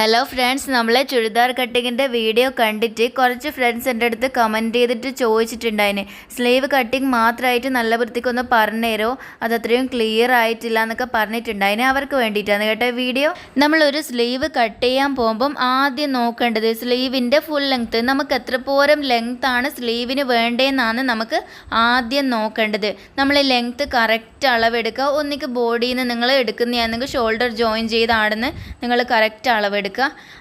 Hello friends നമ്മളെ churidar കട്ടിങ്ങിന്റെ video കണ്ടിട്ട് കുറച്ച് ഫ്രണ്ട്സ് എന്റെ അടുത്ത് കമന്റ് ചെയ്തിട്ട് ചോദിച്ചിട്ടുണ്ടായിന്. സ്ലീവ് കട്ടിങ് മാത്രമായിട്ട് നല്ല വൃത്തിക്കൊന്ന് പറഞ്ഞുതരോ അത് അത്രയും ക്ലിയർ ആയിട്ടില്ല എന്നൊക്കെ പറഞ്ഞിട്ടുണ്ടായിന് അവർക്ക് വേണ്ടിയിട്ടാണ് കേട്ടോ വീഡിയോ നമ്മളൊരു സ്ലീവ് കട്ട് ചെയ്യാൻ പോകുമ്പം ആദ്യം നോക്കേണ്ടത് സ്ലീവിന്റെ ഫുൾ ലെങ്ത്ത് നമുക്ക് എത്ര പോരം ലെങ്ത് ആണ് സ്ലീവിന് വേണ്ടതെന്നാണ് നമുക്ക് ആദ്യം നോക്കേണ്ടത്. നമ്മൾ ലെങ്ത്ത് കറക്റ്റ് അളവെടുക്കുക ഒന്നിക്ക് ബോഡിയിൽ നിന്ന് നിങ്ങൾ എടുക്കുന്നതാണെങ്കിൽ ഷോൾഡർ ജോയിൻ ചെയ്താണെന്ന് നിങ്ങൾ കറക്റ്റ് അളവെടുക്കുക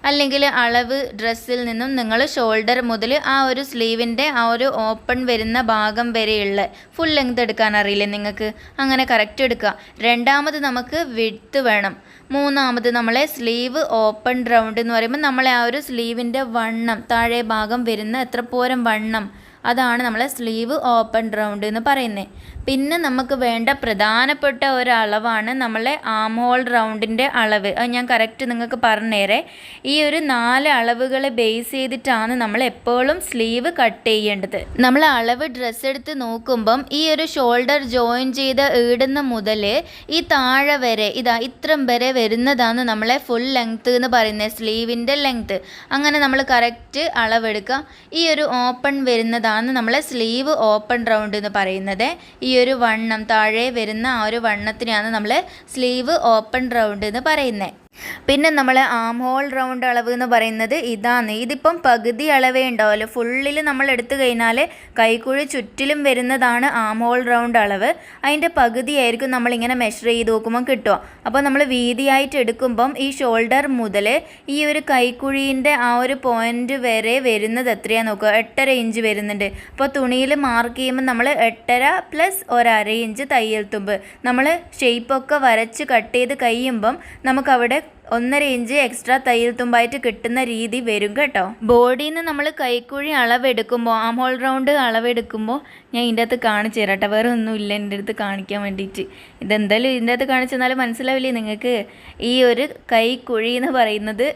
അല്ലെങ്കിൽ അളവ് ഡ്രസ്സിൽ നിന്നും നിങ്ങൾ ഷോൾഡർ മുതൽ ആ ഒരു സ്ലീവിന്റെ ആ ഒരു ഓപ്പൺ വരുന്ന ഭാഗം വരെയുള്ള ഫുൾ ലെങ്ത് എടുക്കാൻ അറിയില്ലേ നിങ്ങൾക്ക്? അങ്ങനെ കറക്റ്റ് എടുക്കുക. രണ്ടാമത് നമുക്ക് വിഡ്ത്ത് വേണം. മൂന്നാമത് നമ്മളെ സ്ലീവ് ഓപ്പൺ റൗണ്ട് എന്ന് പറയുമ്പോൾ നമ്മളെ ആ ഒരു സ്ലീവിന്റെ വണ്ണം താഴെ ഭാഗം വരുന്ന എത്ര പോരം വണ്ണം അതാണ് നമ്മളെ സ്ലീവ് ഓപ്പൺ റൗണ്ട് എന്ന് പറയുന്നത്. പിന്നെ നമുക്ക് വേണ്ട പ്രധാനപ്പെട്ട ഒരളവാണ് നമ്മളെ ആം ഹോൾ റൗണ്ടിന്റെ അളവ്. അത് ഞാൻ കറക്റ്റ് നിങ്ങൾക്ക് പറഞ്ഞേരെ. ഈ ഒരു നാല് അളവുകളെ ബേസ് ചെയ്തിട്ടാണ് നമ്മൾ എപ്പോഴും സ്ലീവ് കട്ട് ചെയ്യേണ്ടത്. നമ്മൾ അളവ് ഡ്രസ്സ് എടുത്ത് നോക്കുമ്പം ഈ ഒരു ഷോൾഡർ ജോയിൻ ചെയ്ത് ഈടുന്ന മുതൽ ഈ താഴെ വരെ ഇതാ ഇത്രം വരെ വരുന്നതാണ് നമ്മളെ ഫുൾ ലെങ്ത്ത് എന്ന് പറയുന്നത് സ്ലീവിന്റെ ലെങ്ത്ത് അങ്ങനെ നമ്മൾ കറക്റ്റ് അളവെടുക്കുക. ഈ ഒരു ഓപ്പൺ വരുന്നതാണ് നമ്മളെ സ്ലീവ് ഓപ്പൺ റൗണ്ട് എന്ന് പറയുന്നത്. ഈ ഒരു വണ്ണം താഴെ വരുന്ന ആ ഒരു വണ്ണത്തിനെയാണ് നമ്മൾ സ്ലീവ് ഓപ്പൺ റൗണ്ട് എന്ന് പറയുന്നത് പിന്നെ നമ്മൾ ആം ഹോൾ റൗണ്ട് അളവ് എന്ന് പറയുന്നത് ഇതാണ്. ഇതിപ്പം പകുതി അളവേ ഉണ്ടാവുമല്ലോ ഫുള്ളിൽ നമ്മൾ എടുത്തു കഴിഞ്ഞാൽ കൈക്കുഴി ചുറ്റിലും വരുന്നതാണ് ആം ഹോൾ റൗണ്ട് അളവ്. അതിന്റെ പകുതിയായിരിക്കും നമ്മളിങ്ങനെ മെഷർ ചെയ്ത് നോക്കുമ്പോൾ കിട്ടുക. അപ്പോൾ നമ്മൾ വീതിയായിട്ട് എടുക്കുമ്പം ഈ ഷോൾഡർ മുതൽ ഈ ഒരു കൈക്കുഴീന്റെ ആ ഒരു പോയിന്റ് വരെ വരുന്നത് എത്രയാണ് നോക്കുക? എട്ടര ഇഞ്ച് വരുന്നുണ്ട്. അപ്പോൾ തുണിയിൽ മാർക്ക് ചെയ്യുമ്പോൾ നമ്മൾ എട്ടര പ്ലസ് ഒരര ഇഞ്ച് തയ്യൽ തുമ്പ്. നമ്മൾ ഷേപ്പൊക്കെ വരച്ച് കട്ട് ചെയ്ത് കഴിയുമ്പം നമുക്കവിടെ ഒന്നര ഇഞ്ച് എക്സ്ട്രാ തയ്യൽ തുമ്പായിട്ട് കിട്ടുന്ന രീതി വരും കേട്ടോ. ബോഡിയിൽ നിന്ന് നമ്മൾ കൈക്കുഴി അളവെടുക്കുമ്പോൾ ആം ഹോൾ റൗണ്ട് അളവെടുക്കുമ്പോൾ ഞാൻ ഇതിന്റെ അകത്ത് കാണിച്ചു തരാം വേറെ ഒന്നും ഇല്ല എന്റെ അടുത്ത് കാണിക്കാൻ വേണ്ടിയിട്ട്. ഇതെന്തായാലും ഇതിന്റെ അകത്ത് കാണിച്ചെന്നാലും മനസ്സിലാവില്ലേ നിങ്ങൾക്ക്? ഈ ഒരു കൈക്കുഴി എന്ന് പറയുന്നത്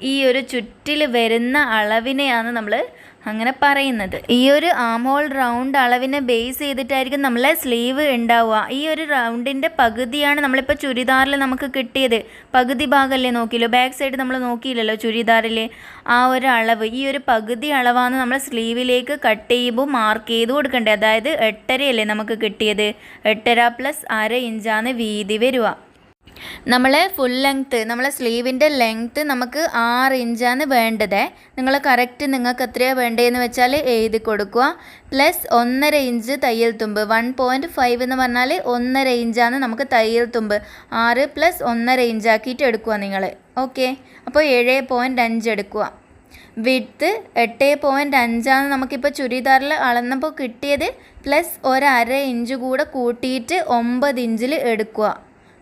ഈ ഒരു ചുറ്റിൽ വരുന്ന അളവിനെയാണ് നമ്മൾ അങ്ങനെ പറയുന്നത്. ഈ ഒരു ആമോൾ റൗണ്ട് അളവിനെ ബേസ് ചെയ്തിട്ടായിരിക്കും നമ്മളെ സ്ലീവ് ഉണ്ടാവുക. ഈ ഒരു റൗണ്ടിന്റെ പകുതിയാണ് നമ്മളിപ്പോൾ ചുരിദാറിൽ നമുക്ക് കിട്ടിയത്. പകുതി ഭാഗമല്ലേ നോക്കിയല്ലോ? ബാക്ക് സൈഡ് നമ്മൾ നോക്കിയില്ലല്ലോ ചുരിദാറിൽ ആ ഒരു അളവ്. ഈ ഒരു പകുതി അളവാണ് നമ്മൾ സ്ലീവിലേക്ക് കട്ട് ചെയ്യുമ്പോൾ മാർക്ക് ചെയ്ത് കൊടുക്കേണ്ടത്. അതായത് എട്ടരയല്ലേ നമുക്ക് കിട്ടിയത്. എട്ടര പ്ലസ് അര ഇഞ്ചാണ് വീതി വരിക. നമ്മളെ ഫുൾ ലെങ്ത്ത് നമ്മളെ സ്ലീവിന്റെ ലെങ്ത്ത് നമുക്ക് ആറ് ഇഞ്ചാണ് വേണ്ടത്. നിങ്ങൾ കറക്റ്റ് നിങ്ങൾക്ക് എത്രയാണ് വേണ്ടതെന്ന് വെച്ചാൽ എഴുതി കൊടുക്കുക. പ്ലസ് ഒന്നര ഇഞ്ച് തയ്യൽ തുമ്പ്. വൺ പോയിന്റ് ഫൈവ് എന്ന് പറഞ്ഞാൽ ഒന്നര ഇഞ്ചാണ് നമുക്ക് തയ്യൽ തുമ്പ്. ആറ് പ്ലസ് ഒന്നര ഇഞ്ചാക്കിയിട്ട് എടുക്കുക നിങ്ങൾ ഓക്കെ അപ്പോൾ ഏഴ് പോയിന്റ് അഞ്ച് എടുക്കുക. വിഡ്ത്ത് എട്ട് പോയിന്റ് അഞ്ചാണ് നമുക്കിപ്പോൾ ചുരിദാറിൽ അളന്നപ്പോൾ കിട്ടിയത്. പ്ലസ് ഒരര ഇഞ്ച് കൂടെ കൂട്ടിയിട്ട് ഒമ്പത് ഇഞ്ചിൽ എടുക്കുക.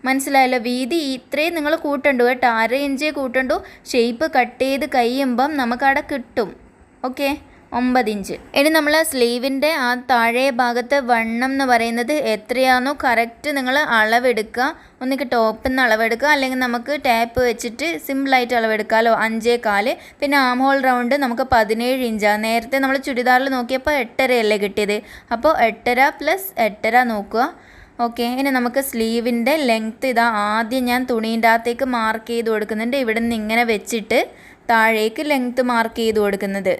മനസ്സിലായല്ലോ? വീതി ഇത്രയും നിങ്ങൾ കൂട്ടണ്ടു കേട്ടോ. അര ഇഞ്ചേ കൂട്ടണ്ടു. ഷേപ്പ് കട്ട് ചെയ്ത് കഴിയുമ്പം നമുക്കവിടെ കിട്ടും. ഓക്കെ ഒമ്പത് ഇഞ്ച്. ഇനി നമ്മൾ സ്ലീവിന്റെ ആ താഴെ ഭാഗത്തെ വണ്ണം എന്ന് പറയുന്നത് എത്രയാണോ കറക്റ്റ് നിങ്ങൾ അളവെടുക്കുക. ഒന്നിക്ക് ടോപ്പിൽ നിന്ന് അളവെടുക്കുക. അല്ലെങ്കിൽ നമുക്ക് ടാപ്പ് വെച്ചിട്ട് സിമ്പിളായിട്ട് അളവെടുക്കാമല്ലോ അഞ്ചേ കാൽ. പിന്നെ ആം ഹോൾ റൗണ്ട് നമുക്ക് പതിനേഴ് ഇഞ്ചാണ് നേരത്തെ നമ്മൾ ചുരിദാറിൽ നോക്കിയപ്പോൾ എട്ടരയല്ലേ കിട്ടിയത്. അപ്പോൾ എട്ടര പ്ലസ് എട്ടര നോക്കുക. ഓക്കെ ഇനി നമുക്ക് സ്ലീവിന്റെ ലെങ്ത്ത് ഇതാ ആദ്യം ഞാൻ തുണീന്റെ അകത്തേക്ക് മാർക്ക് ചെയ്ത് കൊടുക്കുന്നുണ്ട്. ഇവിടെ നിന്ന് ഇങ്ങനെ വെച്ചിട്ട് താഴേക്ക് ലെങ്ത്ത് മാർക്ക് ചെയ്ത് കൊടുക്കുന്നത്.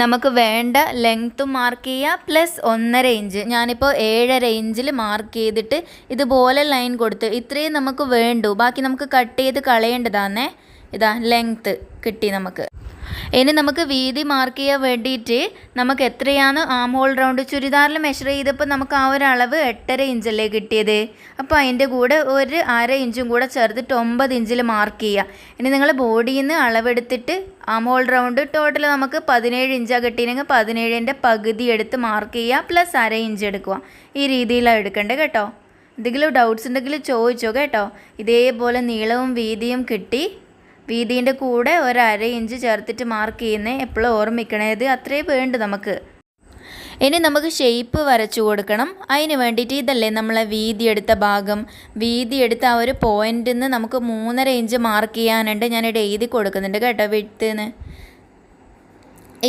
നമുക്ക് വേണ്ട ലെങ്ത്തും മാർക്ക് ചെയ്യുക പ്ലസ് ഒന്നര ഇഞ്ച് ഞാനിപ്പോൾ ഏഴര ഇഞ്ചിൽ മാർക്ക് ചെയ്തിട്ട് ഇതുപോലെ ലൈൻ കൊടുത്ത് ഇത്രയും നമുക്ക് വേണ്ടു. ബാക്കി നമുക്ക് കട്ട് ചെയ്ത് കളയേണ്ടതാണേ ഇതാ ലെങ്ത്ത് കിട്ടി നമുക്ക്. ഇനി നമുക്ക് വീതി മാർക്ക് ചെയ്യാൻ വേണ്ടിയിട്ട് നമുക്ക് എത്രയാണ് ആം ഹോൾ റൗണ്ട് ചുരിദാറിൽ മെഷർ ചെയ്തപ്പോൾ നമുക്ക് ആ ഒരു അളവ് എട്ടര ഇഞ്ചല്ലേ കിട്ടിയത്? അപ്പോൾ അതിന്റെ കൂടെ ഒരു അര ഇഞ്ചും കൂടെ ചേർത്തിട്ട് ഒമ്പത് ഇഞ്ചിൽ മാർക്ക് ചെയ്യുക. ഇനി നിങ്ങൾ ബോഡിയിൽ നിന്ന് അളവെടുത്തിട്ട് ആം ഹോൾ റൗണ്ട് ടോട്ടൽ നമുക്ക് പതിനേഴ് ഇഞ്ചാണ് കിട്ടിയിരുന്നെങ്കിൽ പതിനേഴിന്റെ പകുതി എടുത്ത് മാർക്ക് ചെയ്യുക പ്ലസ് അര ഇഞ്ച് എടുക്കുക. ഈ രീതിയിലാണ് എടുക്കേണ്ടത് കേട്ടോ. എന്തെങ്കിലും ഡൗട്ട്സ് ഉണ്ടെങ്കിൽ ചോദിച്ചോ കേട്ടോ. ഇതേപോലെ നീളവും വീതിയും കിട്ടി വീതിന്റെ കൂടെ ഒരു അര ഇഞ്ച് ചേർത്തിട്ട് മാർക്ക് ചെയ്യുന്നത് എപ്പോഴും ഓർമ്മിക്കണേത് അത്രേ വേണ്ട നമുക്ക്. ഇനി നമുക്ക് ഷേപ്പ് വരച്ചു കൊടുക്കണം. അതിന് വേണ്ടിയിട്ട് ഇതല്ലേ നമ്മളെ വീതി എടുത്ത ഭാഗം. വീതി എടുത്ത ആ ഒരു പോയിന്റിൽ നിന്ന് നമുക്ക് മൂന്നര ഇഞ്ച് മാർക്ക് ചെയ്യാനുണ്ട്. ഞാനിവിടെ എഴുതി കൊടുക്കുന്നുണ്ട് കേട്ടോ വിട്ടെന്ന്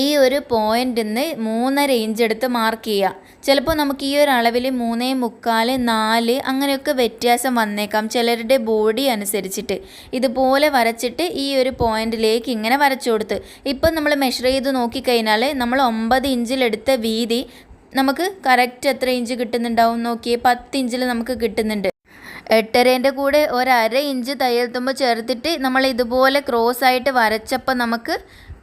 ഈ ഒരു പോയിന്റിൽ നിന്ന് മൂന്നര ഇഞ്ച് എടുത്ത് മാർക്ക് ചെയ്യുക ചിലപ്പോൾ നമുക്ക് ഈ ഒരു അളവിൽ മൂന്നേ മുക്കാൽ നാല് അങ്ങനെയൊക്കെ വ്യത്യാസം വന്നേക്കാം ചിലരുടെ ബോഡി അനുസരിച്ചിട്ട്. ഇതുപോലെ വരച്ചിട്ട് ഈ ഒരു പോയിന്റിലേക്ക് ഇങ്ങനെ വരച്ചു കൊടുത്ത്. ഇപ്പം നമ്മൾ മെഷർ ചെയ്ത് നോക്കിക്കഴിഞ്ഞാൽ നമ്മൾ ഒമ്പത് ഇഞ്ചിലെടുത്ത വീതി നമുക്ക് കറക്റ്റ് എത്ര ഇഞ്ച് കിട്ടുന്നുണ്ടാവും നോക്കിയേ പത്ത് ഇഞ്ചിൽ നമുക്ക് കിട്ടുന്നുണ്ട്. എട്ടരേന്റെ കൂടെ ഒരര ഇഞ്ച് തയ്യൽ തുമ്പ് ചേർത്തിട്ട് നമ്മൾ ഇതുപോലെ ക്രോസ് ആയിട്ട് വരച്ചപ്പോൾ നമുക്ക്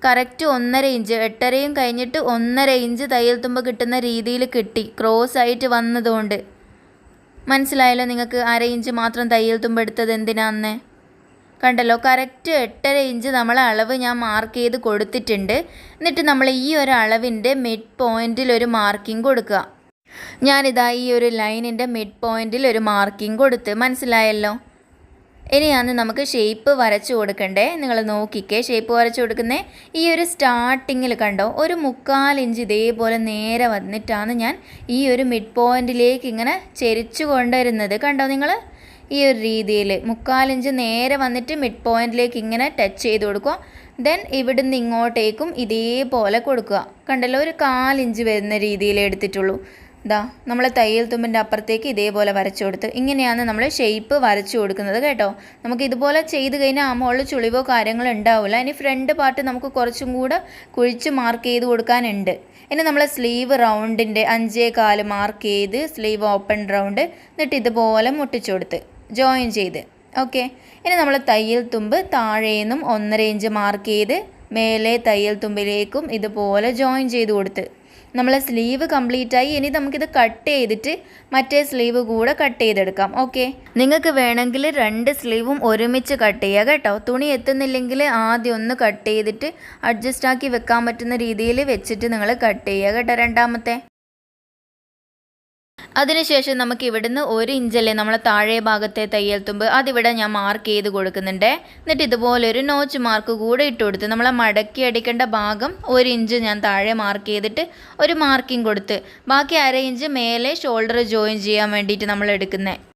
കറക്റ്റ് ഒന്നര ഇഞ്ച് എട്ടരയും കഴിഞ്ഞിട്ട് ഒന്നര ഇഞ്ച് തയ്യൽ തുമ്പ് കിട്ടുന്ന രീതിയിൽ കിട്ടി. ക്രോസ് ആയിട്ട് വന്നതുകൊണ്ട്. മനസ്സിലായല്ലോ നിങ്ങൾക്ക് അര ഇഞ്ച് മാത്രം തയ്യൽ തുമ്പ് എടുത്തത് എന്തിനാന്ന്? കണ്ടല്ലോ കറക്റ്റ് എട്ടര ഇഞ്ച് നമ്മൾ അളവ് ഞാൻ മാർക്ക് ചെയ്ത് കൊടുത്തിട്ടുണ്ട്. എന്നിട്ട് നമ്മൾ ഈ ഒരു അളവിന്റെ മിഡ് പോയിന്റിൽ ഒരു മാർക്കിംഗ് കൊടുക്കുക. ഞാനിതാ ഈ ഒരു ലൈനിന്റെ മിഡ് പോയിന്റിൽ ഒരു മാർക്കിംഗ് കൊടുത്ത്. മനസ്സിലായല്ലോ? ഇനിയാണ് നമുക്ക് ഷേപ്പ് വരച്ചു കൊടുക്കണ്ടേ? നിങ്ങൾ നോക്കിക്കേ ഷേപ്പ് വരച്ചു കൊടുക്കുന്നേ. ഈ ഒരു സ്റ്റാർട്ടിങ്ങിൽ കണ്ടോ ഒരു മുക്കാൽ ഇഞ്ച് ഇതേപോലെ നേരെ വന്നിട്ടാണ് ഞാൻ ഈ ഒരു മിഡ് പോയിന്റിലേക്ക് ഇങ്ങനെ ചെരിച്ചു കൊണ്ടുവരുന്നത്. കണ്ടോ നിങ്ങൾ ഈ ഒരു രീതിയിൽ മുക്കാലിഞ്ച് നേരെ വന്നിട്ട് മിഡ് പോയിന്റിലേക്ക് ഇങ്ങനെ ടച്ച് ചെയ്ത് കൊടുക്കുക. ദെൻ ഇവിടുന്ന് ഇങ്ങോട്ടേക്കും ഇതേപോലെ കൊടുക്കുക. കണ്ടല്ലോ ഒരു കാലിഞ്ച് വരുന്ന രീതിയിൽ എടുത്തിട്ടുള്ളൂ. ദാ നമ്മൾ തയ്യൽ തുമ്പിന്റെ അപ്പുറത്തേക്ക് ഇതേപോലെ വരച്ചു കൊടുത്ത്. ഇങ്ങനെയാണ് നമ്മൾ ഷേപ്പ് വരച്ചു കൊടുക്കുന്നത് കേട്ടോ. നമുക്ക് ഇതുപോലെ ചെയ്ത് കഴിഞ്ഞാൽ ആ മുകളിൽ ചുളിവോ കാര്യങ്ങളോ ഉണ്ടാവില്ല ഇനി ഫ്രണ്ട് പാർട്ട് നമുക്ക് കുറച്ചും കൂടെ കുഴിച്ച് മാർക്ക് ചെയ്ത് കൊടുക്കാനുണ്ട്. ഇനി നമ്മൾ സ്ലീവ് റൗണ്ടിന്റെ അഞ്ചേ കാൽ മാർക്ക് ചെയ്ത് സ്ലീവ് ഓപ്പൺ റൗണ്ട് എന്നിട്ട് ഇതുപോലെ മുട്ടിച്ചു കൊടുത്ത്. ജോയിൻ ചെയ്ത്. ഓക്കെ ഇനി നമ്മൾ തയ്യൽ തുമ്പ് താഴേന്നും ഒന്നര ഇഞ്ച് മാർക്ക് ചെയ്ത് മേലെ തയ്യൽ തുമ്പിലേക്കും ഇതുപോലെ ജോയിൻ ചെയ്ത് കൊടുത്ത്. നമ്മൾ സ്ലീവ് കംപ്ലീറ്റ് ആയി. ഇനി നമുക്കിത് കട്ട് ചെയ്തിട്ട് മറ്റേ സ്ലീവ് കൂടെ കട്ട് ചെയ്തെടുക്കാം. ഓക്കെ നിങ്ങൾക്ക് വേണമെങ്കിൽ രണ്ട് സ്ലീവും ഒരുമിച്ച് കട്ട് ചെയ്യുക കേട്ടോ. തുണി എത്തുന്നില്ലെങ്കിൽ ആദ്യം ഒന്ന് കട്ട് ചെയ്തിട്ട് അഡ്ജസ്റ്റ് ആക്കി വെക്കാൻ പറ്റുന്ന രീതിയിൽ വെച്ചിട്ട് നിങ്ങൾ കട്ട് ചെയ്യുക കേട്ടോ രണ്ടാമത്തെ. അതിനുശേഷം നമുക്ക് ഇവിടുന്ന് ഒരു ഇഞ്ചല്ലേ നമ്മളെ താഴെ ഭാഗത്തെ തയ്യൽ തുമ്പ് അതിവിടെ ഞാൻ മാർക്ക് ചെയ്ത് കൊടുക്കുന്നുണ്ട്. എന്നിട്ട് ഇതുപോലെ ഒരു നോച്ച് മാർക്ക് കൂടെ ഇട്ട് കൊടുത്ത് നമ്മളെ മടക്കി അടിക്കേണ്ട ഭാഗം ഒരു ഇഞ്ച് ഞാൻ താഴെ മാർക്ക് ചെയ്തിട്ട് ഒരു മാർക്കിംഗ് കൊടുത്ത്. ബാക്കി അര ഇഞ്ച് മേലെ ഷോൾഡർ ജോയിൻ ചെയ്യാൻ വേണ്ടിയിട്ട് നമ്മൾ എടുക്കുന്നത്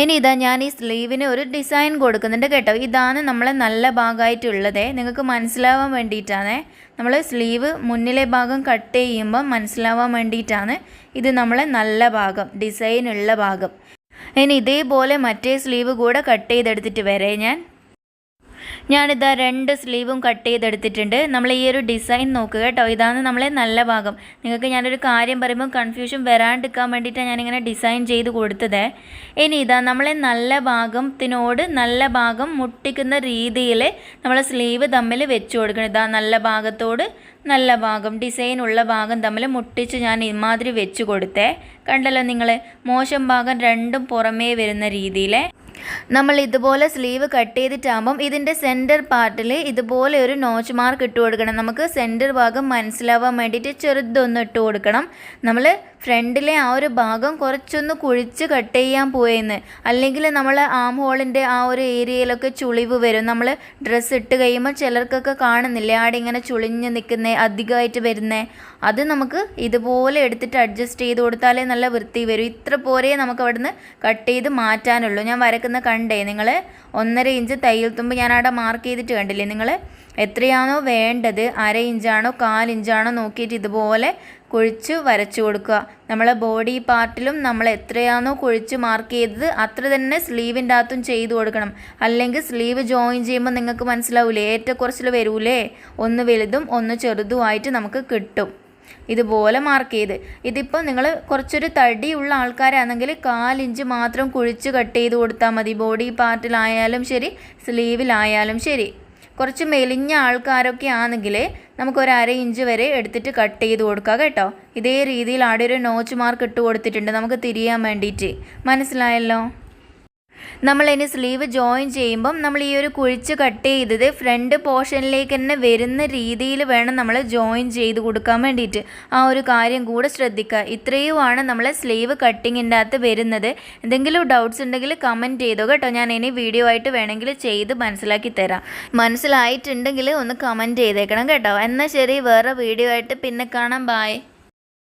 ഇനി ഇതാ ഞാൻ ഈ സ്ലീവിന് ഒരു ഡിസൈൻ കൊടുക്കുന്നുണ്ട് കേട്ടോ. ഇതാണ് നമ്മളെ നല്ല ഭാഗമായിട്ടുള്ളത്. നിങ്ങൾക്ക് മനസ്സിലാവാൻ വേണ്ടിയിട്ടാണ്. നമ്മൾ സ്ലീവ് മുന്നിലെ ഭാഗം കട്ട് ചെയ്യുമ്പോൾ മനസ്സിലാവാൻ വേണ്ടിയിട്ടാണ് ഇത് നമ്മളെ നല്ല ഭാഗം ഡിസൈനുള്ള ഭാഗം. ഇനി ഇതേപോലെ മറ്റേ സ്ലീവ് കൂടെ കട്ട് ചെയ്തെടുത്തിട്ട് വരെ ഞാൻ ഞാനിതാ രണ്ട് സ്ലീവും കട്ട് ചെയ്തെടുത്തിട്ടുണ്ട്. നമ്മൾ ഈ ഒരു ഡിസൈൻ നോക്കുക കേട്ടോ. ഇതാണ് നമ്മളെ നല്ല ഭാഗം. നിങ്ങൾക്ക് ഞാനൊരു കാര്യം പറയുമ്പോൾ കൺഫ്യൂഷൻ വരാണ്ടിരിക്കാൻ വേണ്ടിയിട്ടാണ് ഞാനിങ്ങനെ ഡിസൈൻ ചെയ്ത് കൊടുത്തത്. ഇനി ഇതാ നമ്മളെ നല്ല ഭാഗത്തിനോട് നല്ല ഭാഗം മുട്ടിക്കുന്ന രീതിയിൽ നമ്മൾ സ്ലീവ് തമ്മിൽ വെച്ച് കൊടുക്കണം. ഇതാ നല്ല ഭാഗത്തോട് നല്ല ഭാഗം ഡിസൈൻ ഉള്ള ഭാഗം തമ്മിൽ മുട്ടിച്ച് ഞാൻ ഇമാതിരി വെച്ച് കൊടുത്തേ. കണ്ടല്ലോ നിങ്ങൾ മോശം ഭാഗം രണ്ടും പുറമേ വരുന്ന രീതിയിൽ നമ്മൾ ഇതുപോലെ സ്ലീവ് കട്ട് ചെയ്തിട്ടാകുമ്പം ഇതിന്റെ സെന്റർ പാർട്ടിൽ ഇതുപോലെ ഒരു നോച്ച് മാർക്ക് ഇട്ട് കൊടുക്കണം. നമുക്ക് സെന്റർ ഭാഗം മനസ്സിലാവാൻ വേണ്ടിയിട്ട് ചെറുതൊന്ന് ഇട്ട് കൊടുക്കണം. നമ്മൾ ഫ്രണ്ടിലെ ആ ഒരു ഭാഗം കുറച്ചൊന്ന് കുഴിച്ച് കട്ട് ചെയ്യാൻ പോയെന്ന്. അല്ലെങ്കിൽ നമ്മൾ ആം ഹോളിന്റെ ആ ഒരു ഏരിയയിലൊക്കെ ചുളിവ് വരും. നമ്മൾ ഡ്രസ്സ് ഇട്ട് കഴിയുമ്പോൾ ചിലർക്കൊക്കെ കാണുന്നില്ലേ? ആടെ ഇങ്ങനെ ചുളിഞ്ഞ് നിൽക്കുന്നേ അധികമായിട്ട് വരുന്നേ? അത് നമുക്ക് ഇതുപോലെ എടുത്തിട്ട് അഡ്ജസ്റ്റ് ചെയ്ത് കൊടുത്താലേ നല്ല വൃത്തി വരും. ഇത്ര പോരേ നമുക്ക് അവിടുന്ന് കട്ട് ചെയ്ത് മാറ്റാനുള്ളൂ. ഞാൻ വരക്കുന്ന കണ്ടേ നിങ്ങൾ ഒന്നര ഇഞ്ച് തയ്യൽ തുമ്പ് ഞാൻ അവിടെ മാർക്ക് ചെയ്തിട്ട് കണ്ടില്ലേ? നിങ്ങൾ എത്രയാണോ വേണ്ടത് അര ഇഞ്ചാണോ കാലിഞ്ചാണോ നോക്കിയിട്ട് ഇതുപോലെ കുഴിച്ച് വരച്ചു കൊടുക്കുക. നമ്മളെ ബോഡി പാർട്ടിലും നമ്മൾ എത്രയാണോ കുഴിച്ച് മാർക്ക് ചെയ്തത് അത്ര തന്നെ സ്ലീവിന്റെ അകത്തും ചെയ്ത് കൊടുക്കണം. അല്ലെങ്കിൽ സ്ലീവ് ജോയിൻ ചെയ്യുമ്പോൾ നിങ്ങൾക്ക് മനസ്സിലാവൂലേ? ഏറ്റക്കുറച്ചിൽ വരൂലേ? ഒന്ന് വലുതും ഒന്ന് ചെറുതുമായിട്ട് നമുക്ക് കിട്ടും. ഇതുപോലെ മാർക്ക് ചെയ്ത്. ഇതിപ്പോൾ നിങ്ങൾ കുറച്ചൊരു തടിയുള്ള ആൾക്കാരാണെങ്കിൽ കാലിഞ്ച് മാത്രം കുഴിച്ച് കട്ട് ചെയ്ത് കൊടുത്താൽ മതി. ബോഡി പാർട്ടിലായാലും ശരി സ്ലീവിലായാലും ശരി. കുറച്ച് മെലിഞ്ഞ ആൾക്കാരൊക്കെ ആണെങ്കിൽ നമുക്കൊരു അര ഇഞ്ച് വരെ എടുത്തിട്ട് കട്ട് ചെയ്ത് കൊടുക്കുക കേട്ടോ. ഇതേ രീതിയിൽ ആടെ ഒരു നോച്ച് മാർക്ക് ഇട്ട് കൊടുത്തിട്ടുണ്ട്. നമുക്ക് തിരിയാൻ വേണ്ടിയിട്ട്. മനസ്സിലായല്ലോ? നമ്മൾ ഇനി സ്ലീവ് ജോയിൻ ചെയ്യുമ്പം നമ്മൾ ഈ ഒരു കുഴിച്ച് കട്ട് ചെയ്തത് ഫ്രണ്ട് പോർഷനിലേക്ക് തന്നെ വരുന്ന രീതിയിൽ വേണം നമ്മൾ ജോയിൻ ചെയ്ത് കൊടുക്കാൻ വേണ്ടിയിട്ട്. ആ ഒരു കാര്യം കൂടെ ശ്രദ്ധിക്കുക. ഇത്രയുമാണ് നമ്മൾ സ്ലീവ് കട്ടിങ്ങിന്റെ അകത്ത് വരുന്നത്. എന്തെങ്കിലും ഡൗട്ട്സ് ഉണ്ടെങ്കിൽ കമന്റ് ചെയ്തോ കേട്ടോ. ഞാൻ ഇനി വീഡിയോ ആയിട്ട് വേണമെങ്കിൽ ചെയ്ത് മനസ്സിലാക്കി തരാം. മനസ്സിലായിട്ടുണ്ടെങ്കിൽ ഒന്ന് കമന്റ് ചെയ്തേക്കണം കേട്ടോ. എന്നാൽ ശരി വേറെ വീഡിയോ ആയിട്ട് പിന്നെ കാണാം. ബായ്